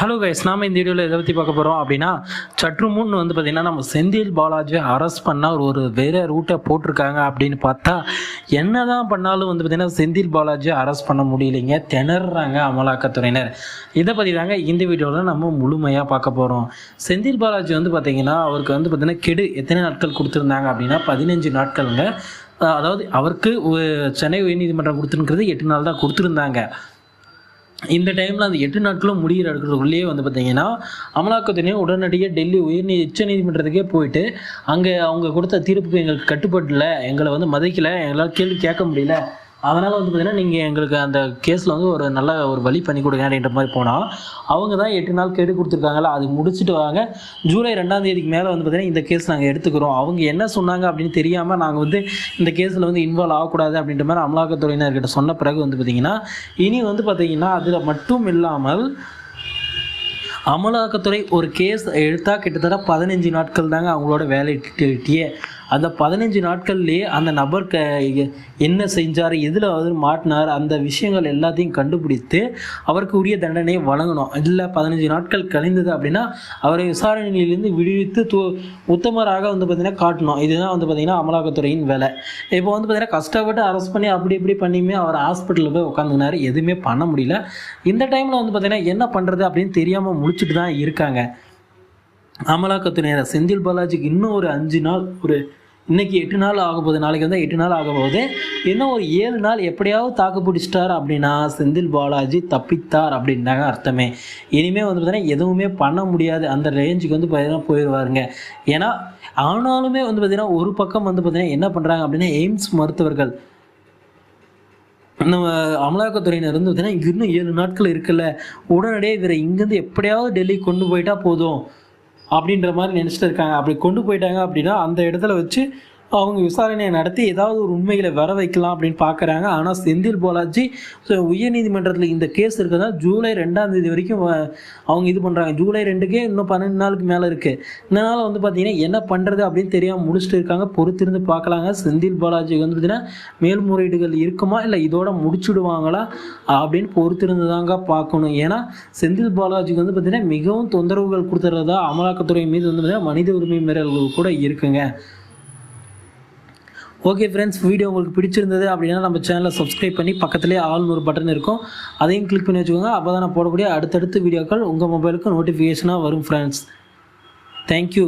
Hello guys நாம இந்த வீடியோவில் எதை பற்றி பார்க்க போகிறோம் அப்படின்னா சற்று முன் வந்து பார்த்திங்கன்னா நம்ம செந்தில் பாலாஜி அரெஸ்ட் பண்ணால் ஒரு வேறு ரூட்டை போட்டிருக்காங்க அப்படின்னு பார்த்தா என்ன தான் பண்ணாலும் வந்து பார்த்திங்கன்னா செந்தில் பாலாஜி அரெஸ்ட் பண்ண முடியலைங்க. திணறாங்க அமலாக்கத்துறையினர். இதை பற்றி தாங்க இந்த வீடியோவில் நம்ம முழுமையாக பார்க்க போகிறோம் செந்தில் பாலாஜி வந்து பார்த்திங்கன்னா அவருக்கு வந்து பார்த்திங்கன்னா கெடு எத்தனை நாட்கள் கொடுத்துருந்தாங்க அப்படின்னா பதினஞ்சு நாட்களுங்க. அதாவது அவருக்கு சென்னை உயர்நீதிமன்றம் கொடுத்துருக்கிறது எட்டு நாள் தான் கொடுத்துருந்தாங்க. இந்த டைமில் அந்த எட்டு நாட்களும் முடிகிற இடத்துக்குள்ளேயே வந்து பார்த்தீங்கன்னா அமலாக்கத்துறையும் உடனடியாக டெல்லி உயர்நீ உச்ச நீதிமன்றத்துக்கே போயிட்டு அங்கே அவங்க கொடுத்த தீர்ப்புக்கு எங்களுக்கு கட்டுப்படல எங்களை வந்து மதிக்கலை எங்களால் கேள்வி கேட்க முடியல அதனால் வந்து பார்த்தீங்கன்னா நீங்கள் எங்களுக்கு அந்த கேஸில் வந்து ஒரு நல்ல ஒரு வழி பண்ணி கொடுங்க அப்படின்ற மாதிரி போனால் அவங்க தான் எட்டு நாள் கேட்டு கொடுத்துருக்காங்கல்ல அது முடிச்சுட்டு வாங்க. ஜூலை ரெண்டாம் தேதிக்கு மேலே வந்து பார்த்தீங்கன்னா இந்த கேஸ் நாங்கள் எடுத்துக்கிறோம். அவங்க என்ன சொன்னாங்க அப்படின்னு தெரியாமல் நாங்கள் வந்து இந்த கேஸில் வந்து இன்வால்வ் ஆகக்கூடாது அப்படின்ற மாதிரி அமலாக்கத்துறையினர்கிட்ட சொன்ன பிறகு வந்து பார்த்தீங்கன்னா இனி வந்து பார்த்தீங்கன்னா அதில் மட்டும் இல்லாமல் அமலாக்கத்துறை ஒரு கேஸ் எடுத்தால் கிட்டத்தட்ட பதினஞ்சு நாட்கள் தாங்க அவங்களோட வேலைட்டியே அந்த பதினஞ்சு நாட்கள்லேயே அந்த நபர் க என்ன செஞ்சார் எதில் வந்து மாட்டினார் அந்த விஷயங்கள் எல்லாத்தையும் கண்டுபிடித்து அவருக்கு உரிய தண்டனையை வழங்கணும். இல்லை பதினஞ்சு நாட்கள் கழிந்தது அப்படின்னா அவரை விசாரணையிலிருந்து விடுவித்து தூ உத்தமராக வந்து பார்த்திங்கன்னா காட்டணும். இதுதான் வந்து பார்த்திங்கன்னா அமலாக்கத்துறையின் வேலை. இப்போ வந்து பார்த்திங்கன்னா கஷ்டப்பட்டு அரெஸ்ட் பண்ணி அப்படி இப்படி பண்ணியுமே அவர் ஹாஸ்பிட்டலில் போய் உட்காந்துனார் எதுவுமே பண்ண முடியல. இந்த டைமில் வந்து பார்த்திங்கன்னா என்ன பண்ணுறது அப்படின்னு தெரியாமல் முடிச்சுட்டு தான் இருக்காங்க. அமலாக்கத்துறையினர் செந்தில் பாலாஜிக்கு இன்னும் ஒரு அஞ்சு நாள் ஒரு இன்னைக்கு எட்டு நாள் ஆக போகுது நாளைக்கு வந்து எட்டு நாள் ஆக போகுது. இன்னும் ஒரு ஏழு நாள் எப்படியாவது தாக்கு பிடிச்சிட்டார் அப்படின்னா செந்தில் பாலாஜி தப்பித்தார் அப்படின்றாங்க அர்த்தமே. இனிமேல் வந்து பார்த்தீங்கன்னா எதுவுமே பண்ண முடியாது. அந்த ரேஞ்சுக்கு வந்து பார்த்தீங்கன்னா போயிடுவாருங்க ஏன்னா ஆனாலுமே வந்து பார்த்தீங்கன்னா ஒரு பக்கம் வந்து பார்த்தீங்கன்னா என்ன பண்ணுறாங்க அப்படின்னா எய்ம்ஸ் மருத்துவர்கள். நம்ம அமலாக்கத்துறையினர் வந்து பார்த்தீங்கன்னா இன்னும் ஏழு நாட்கள் இருக்குல்ல. உடனடியே இவரை இங்கேருந்து எப்படியாவது டெல்லி கொண்டு போயிட்டா போதும். அப்படின்ற மாதிரி நினச்சிட்டு இருக்காங்க. அப்படி கொண்டு போயிட்டாங்க அப்படின்னா அந்த இடத்துல வச்சு அவங்க விசாரணையை நடத்தி ஏதாவது ஒரு உண்மைகளை வர வைக்கலாம் அப்படின்னு பார்க்குறாங்க. ஆனால் செந்தில் பாலாஜி உயர்நீதிமன்றத்தில் இந்த கேஸ் இருக்கிறதா? ஜூலை ரெண்டாம் தேதி வரைக்கும் அவங்க இது பண்ணுறாங்க ஜூலை ரெண்டுக்கே இன்னும் பன்னெண்டு நாளுக்கு மேலே இருக்குது இதனால் வந்து பார்த்தீங்கன்னா என்ன பண்ணுறது அப்படின்னு தெரியாமல் முடிச்சுட்டு இருக்காங்க. பொறுத்திருந்து பார்க்கலாங்க. செந்தில் பாலாஜிக்கு வந்து பார்த்தீங்கன்னா மேல்முறையீடுகள் இருக்குமா? இல்லை இதோட முடிச்சுடுவாங்களா? அப்படின்னு பொறுத்திருந்து தாங்க பார்க்கணும். ஏன்னா செந்தில் பாலாஜிக்கு வந்து பார்த்தீங்கன்னா மிகவும் தொந்தரவுகள் கொடுத்துறதா அமலாக்கத்துறை மீது வந்து பார்த்தீங்கன்னா மனித உரிமை மீறல்கள் கூட இருக்குங்க. ஓகே ஃப்ரெண்ட்ஸ் வீடியோ உங்களுக்கு பிடிச்சிருந்தது அப்படின்னா நம்ம சேனலை சப்ஸ்கிரைப் பண்ணி பக்கத்துலேயே ஆல்னு ஒரு பட்டன் இருக்கும். அதையும் கிளிக் பண்ணி வச்சுக்கோங்க. அப்போ தான் நான் போடக்கூடிய அடுத்தடுத்த வீடியோக்கள் உங்கள் மொபைலுக்கு நோட்டிஃபிகேஷனாக வரும் ஃப்ரெண்ட்ஸ் தேங்க்யூ